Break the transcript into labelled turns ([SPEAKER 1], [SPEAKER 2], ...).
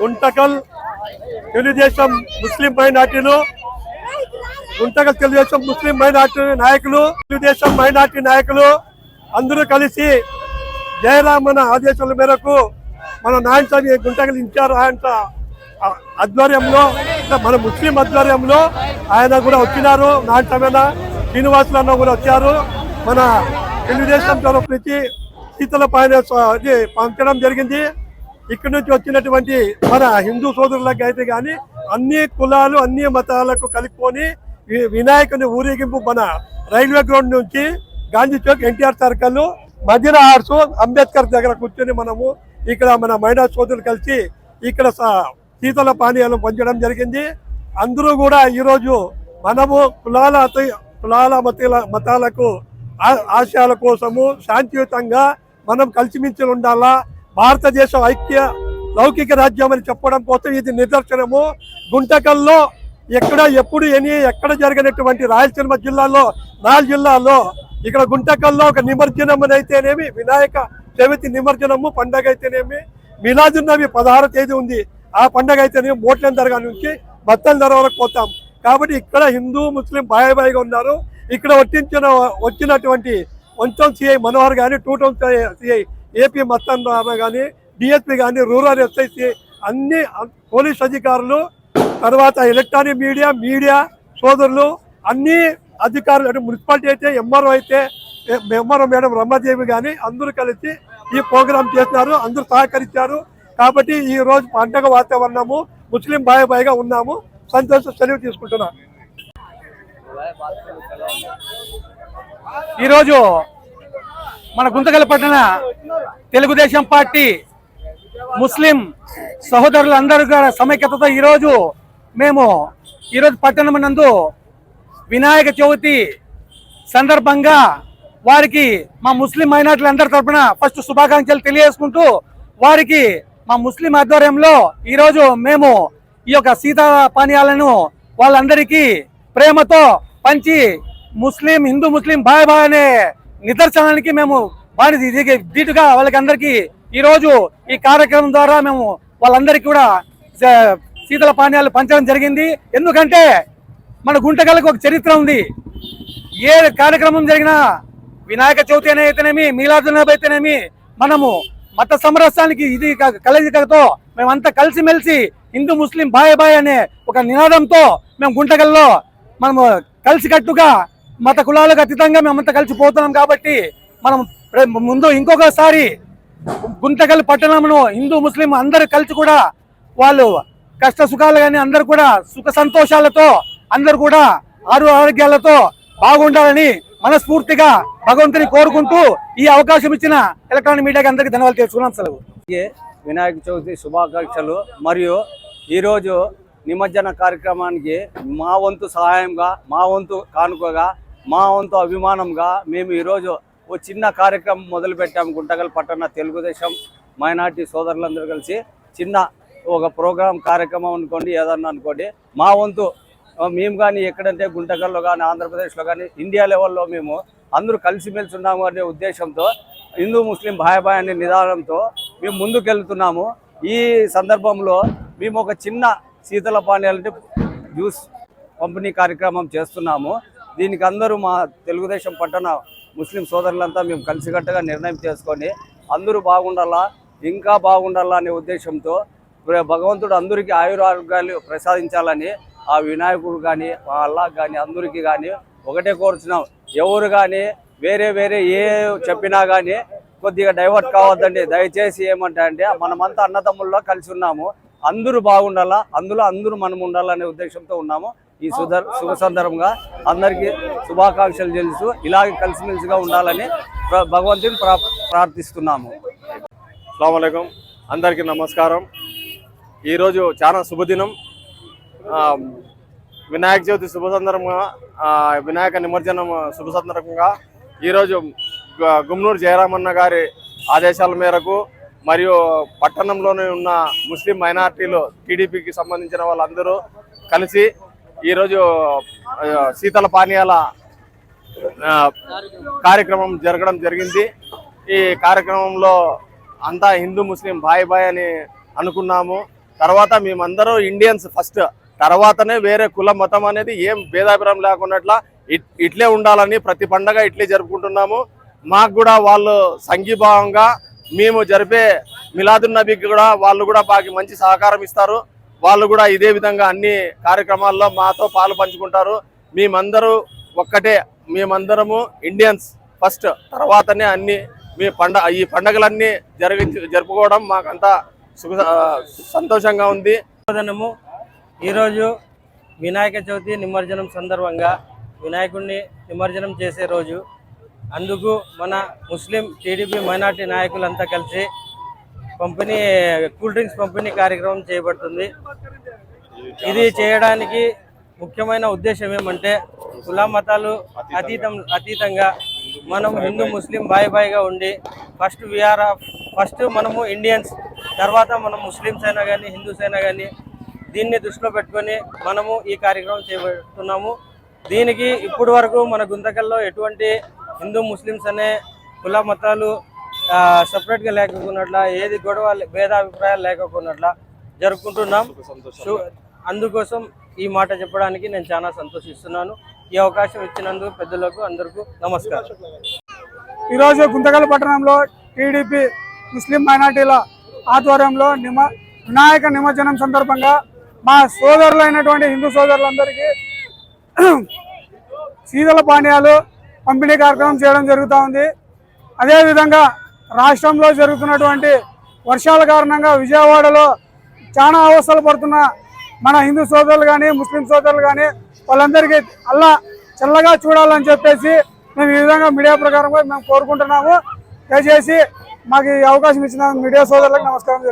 [SPEAKER 1] గుంటకల్ తెలుగుదేశం ముస్లిం మైనార్టీలు గుంటకల్ తెలుగుదేశం ముస్లిం మైనార్టీ నాయకులు తెలుగుదేశం మైనార్టీ నాయకులు అందరూ కలిసి జయరామన్న ఆదేశాల మేరకు మన నాయనస్వామి గుంటకల్ ఇన్ఛార్జ్ ఆయన ఆధ్వర్యంలో మన ముస్లిం ఆధ్వర్యంలో ఆయన కూడా వచ్చినారు నాటమైన శ్రీనివాసులు అన్న కూడా వచ్చారు. మన తెలుగుదేశం తరఫు నుంచి శీతల పైన పంచడం జరిగింది. ఇక్కడ నుంచి వచ్చినటువంటి మన హిందూ సోదరులకు అయితే కానీ అన్ని కులాలు అన్ని మతాలకు కలుపుకొని వి- వినాయకుని ఊరేగింపు మన రైల్వే గ్రౌండ్ నుంచి గాంధీ చౌక్ ఎన్టీఆర్ సర్కల్ మధ్యన ఆర్స్ అంబేద్కర్ దగ్గర కూర్చొని మనము ఇక్కడ మన మహిళా సోదరులు కలిసి ఇక్కడ శీతల పానీయాలు పంచడం జరిగింది. అందరూ కూడా ఈరోజు మనము కులాల కులాల మతాల మతాలకు ఆ- ఆశయాల కోసము శాంతియుతంగా మనం కలిసిమించి ఉండాలా భారతదేశం ఐక్య లౌకిక రాజ్యం అని చెప్పడం కోసం ఇది నిదర్శనము. గుంటకల్లో ఎక్కడ ఎప్పుడు ఎని ఎక్కడ జరిగినటువంటి రాయలసీమ జిల్లాలో నాలుగు జిల్లాలో ఇక్కడ గుంటకల్లో ఒక నిమజ్జనం అయితేనేమి వినాయక చవితి నిమజ్జనము పండగ అయితేనేమి మిలాదున్నవి పదహారు తేదీ ఉంది. ఆ పండగ అయితేనేమి మోట్లం దర్గా నుంచి మత్తల్ దర్గా వరకు పోతాం. కాబట్టి ఇక్కడ హిందూ ముస్లిం బాయ్ ఉన్నారు. ఇక్కడ వర్తించిన వచ్చినటువంటి వంచం సిఐ మనోహర్ కానీ two town C I A P Mattan కానీ డిఎస్పీ కానీ రూరల్ ఎస్ఐ అన్ని పోలీస్ అధికారులు తర్వాత ఎలక్ట్రానిక్ మీడియా మీడియా సోదరులు అన్ని అధికారులు అంటే మున్సిపాలిటీ అయితే ఎంఆర్ఓ అయితే ఎంఆర్ఓ మేడం రమ్మదేవి కానీ అందరూ కలిసి ఈ ప్రోగ్రాం చేసినారు అందరూ సహకరించారు. కాబట్టి ఈ రోజు పండగ వాతావరణము ముస్లిం బాయ్ బాయ్గా ఉన్నాము. సంతోష సెలవు తీసుకుంటున్నాను
[SPEAKER 2] ఈరోజు మన గుంతకల్ పట్టణ తెలుగుదేశం పార్టీ ముస్లిం సహోదరులందరూ కూడా సమైక్యతతో ఈరోజు మేము ఈరోజు పట్టణం నందు వినాయక చవితి సందర్భంగా వారికి మా ముస్లిం మైనార్టీలందరి తరఫున ఫస్ట్ శుభాకాంక్షలు తెలియజేసుకుంటూ వారికి మా ముస్లిం ఆధ్వర్యంలో ఈరోజు మేము ఈ యొక్క సీతా పానీయాలను వాళ్ళందరికీ ప్రేమతో పంచి ముస్లిం హిందూ ముస్లిం బాయ్ బాయ్ అనే నిదర్శనానికి మేము వారి ది- దీటుగా వాళ్ళకి అందరికీ ఈరోజు ఈ కార్యక్రమం ద్వారా మేము వాళ్ళందరికీ కూడా శీతల పానీయాలు పంచడం జరిగింది. ఎందుకంటే మన గుంటకలకు ఒక చరిత్ర ఉంది. ఏ కార్యక్రమం జరిగినా వినాయక చవితి అనే అయితేనేమి మీలాదునబి అయితేనేమి మనము మత సమరసానికి ఇది కలయికతో మేమంతా కలిసిమెలిసి హిందూ ముస్లిం బాయ్ బాయ్ అనే ఒక నినాదంతో మేము గుంటకల్లో మనము కలిసికట్టుగా మత కులాలకు అతీతంగా మేమంతా కలిసిపోతున్నాం కాబట్టి మనం ముందు ఇంకొకసారి గుంతకల్ పట్టణంలో హిందూ ముస్లిం అందరూ కలిసి కూడా వాళ్ళు కష్ట సుఖాలు కానీ అందరూ కూడా సుఖ సంతోషాలతో అందరూ కూడా ఆరు ఆరోగ్యాలతో బాగుండాలని మనస్ఫూర్తిగా భగవంతుని కోరుకుంటూ ఈ అవకాశం ఇచ్చిన ఎలక్ట్రానిక్ మీడియాకి అందరికీ ధన్యవాదాలు తెలుసుకున్నాం సెలవు.
[SPEAKER 3] వినాయక చవితి శుభాకాంక్షలు. మరియు ఈరోజు నిమజ్జన కార్యక్రమానికి మా వంతు సహాయంగా మా వంతు కానుకగా మా వంతు అభిమానంగా మేము ఈరోజు ఓ చిన్న కార్యక్రమం మొదలుపెట్టాము గుంటగల్ పట్టణ తెలుగుదేశం మైనార్టీ సోదరులందరూ కలిసి. చిన్న ఒక ప్రోగ్రాం కార్యక్రమం అనుకోండి ఏదన్నా అనుకోండి. మా వంతు మేము కానీ ఎక్కడంటే గుంటకల్లో కానీ ఆంధ్రప్రదేశ్లో కానీ ఇండియా లెవెల్లో మేము అందరూ కలిసిమెలిసి ఉన్నాము అనే ఉద్దేశంతో హిందూ ముస్లిం భాయ్ భాయ్ అనే నిదానంతో మేము ముందుకెళ్తున్నాము. ఈ సందర్భంలో మేము ఒక చిన్న శీతల పానీయాలంటే జ్యూస్ పంపిణీ కార్యక్రమం చేస్తున్నాము. దీనికి అందరూ మా తెలుగుదేశం పట్టణ ముస్లిం సోదరులంతా మేము కలిసికట్టుగా నిర్ణయం చేసుకొని అందరూ బాగుండాలా ఇంకా బాగుండాలా అనే ఉద్దేశంతో భగవంతుడు అందరికీ ఆయురారోగ్యాలు ప్రసాదించాలని ఆ వినాయకుడు కానీ ఆ అల్లాహ్ కానీ అందరికీ కానీ ఒకటే కోరుచున్నాం. ఎవరు కానీ వేరే వేరే ఏ చెప్పినా కానీ కొద్దిగా డైవర్ట్ కావద్దండి. దయచేసి ఏమంటా అంటే మనమంతా అన్నదమ్ముల్లో కలిసి ఉన్నాము. అందరూ బాగుండాలా అందులో అందరూ మనం ఉండాలనే ఉద్దేశంతో ఉన్నాము. ఈ శుభ సందర్భంగా అందరికీ శుభాకాంక్షలు తెలుసు ఇలాగే కలిసిమెలిసిగా ఉండాలని భగవంతుని ప్రా ప్రార్థిస్తున్నాము.
[SPEAKER 1] అస్సలం అందరికీ నమస్కారం. ఈరోజు చాలా శుభదినం. వినాయక చవితి శుభ సందర్భంగా వినాయక నిమజ్జనం శుభ సందర్భంగా ఈరోజు గుమ్నూరు జయరామన్న గారి ఆదేశాల మేరకు మరియు పట్టణంలోనే ఉన్న ముస్లిం మైనార్టీలు టీడీపీకి సంబంధించిన వాళ్ళందరూ కలిసి ఈరోజు శీతల పానీయాల కార్యక్రమం జరగడం జరిగింది. ఈ కార్యక్రమంలో అంతా హిందూ ముస్లిం బాయ్ బాయ్ అని
[SPEAKER 4] అనుకున్నాము. తర్వాత మేమందరూ ఇండియన్స్ ఫస్ట్. తర్వాతనే వేరే కుల మతం అనేది ఏం భేదాభిప్రాయం లేకున్నట్లా ఇట్- ఇట్లే ఉండాలని ప్రతి పండగ ఇట్లే జరుపుకుంటున్నాము. మాకు కూడా వాళ్ళు సంఘీభావంగా మేము జరిపే మిలాదున్నబీకి కూడా వాళ్ళు కూడా మాకు మంచి సహకారం ఇస్తారు. వాళ్ళు కూడా ఇదే విధంగా అన్ని కార్యక్రమాల్లో మాతో పాలు పంచుకుంటారు. మేమందరూ ఒక్కటే మేమందరము ఇండియన్స్ ఫస్ట్ తర్వాతనే అన్ని మీ పండ ఈ పండగలన్నీ జరిగి జరుపుకోవడం మాకంతా సుఖ సంతోషంగా ఉంది.
[SPEAKER 5] ఈరోజు వినాయక చవితి నిమజ్జనం సందర్భంగా వినాయకుడిని నిమజ్జనం చేసే రోజు. అందుకు మన ముస్లిం టీడీపీ మైనార్టీ నాయకులంతా కలిసి పంపిణీ కూల్ డ్రింక్స్ పంపిణీ కార్యక్రమం చేయబడుతుంది. ఇది చేయడానికి ముఖ్యమైన ఉద్దేశం ఏమంటే కుల మతాలు అతీతం అతీతంగా మనం హిందూ ముస్లిం బాయ్ బాయ్గా ఉండి ఫస్ట్ వీఆర్ ఫస్ట్ మనము ఇండియన్స్ తర్వాత మనం ముస్లిమ్స్ అయినా కానీ హిందూస్ అయినా కానీ దీన్ని దృష్టిలో పెట్టుకొని మనము ఈ కార్యక్రమం చేపడుతున్నాము. దీనికి ఇప్పుడు వరకు మన గుంతకల్లో ఎటువంటి హిందూ ముస్లిమ్స్ అనే కుల మతాలు సపరేట్గా లేకపోయినట్ల ఏది గొడవ భేదాభిప్రాయాలు లేకపోయినట్ల జరుపుకుంటున్నాం. అందుకోసం ఈ మాట చెప్పడానికి నేను చాలా సంతోషిస్తున్నాను. ఈ అవకాశం ఇచ్చినందుకు పెద్దలకు అందరికీ నమస్కారం.
[SPEAKER 6] ఈరోజు గుంతకల్ పట్టణంలో టీడీపీ ముస్లిం మైనార్టీల ఆధ్వర్యంలో నిమ వినాయక నిమజ్జనం సందర్భంగా మా సోదరులైనటువంటి హిందూ సోదరులందరికీ శీతల పానీయాలు పంపిణీ కార్యక్రమం చేయడం జరుగుతూ ఉంది. అదేవిధంగా రాష్ట్రంలో జరుగుతున్నటువంటి వర్షాల కారణంగా విజయవాడలో చాలా అవస్థలు పడుతున్న మన హిందూ సోదరులు కానీ ముస్లిం సోదరులు కానీ వాళ్ళందరికీ అల్లా చల్లగా చూడాలని చెప్పేసి మేము ఈ విధంగా మీడియా ప్రకారంగా మేము కోరుకుంటున్నాము. దయచేసి మాకు ఈ అవకాశం ఇచ్చిన మీడియా సోదరులకు నమస్కారం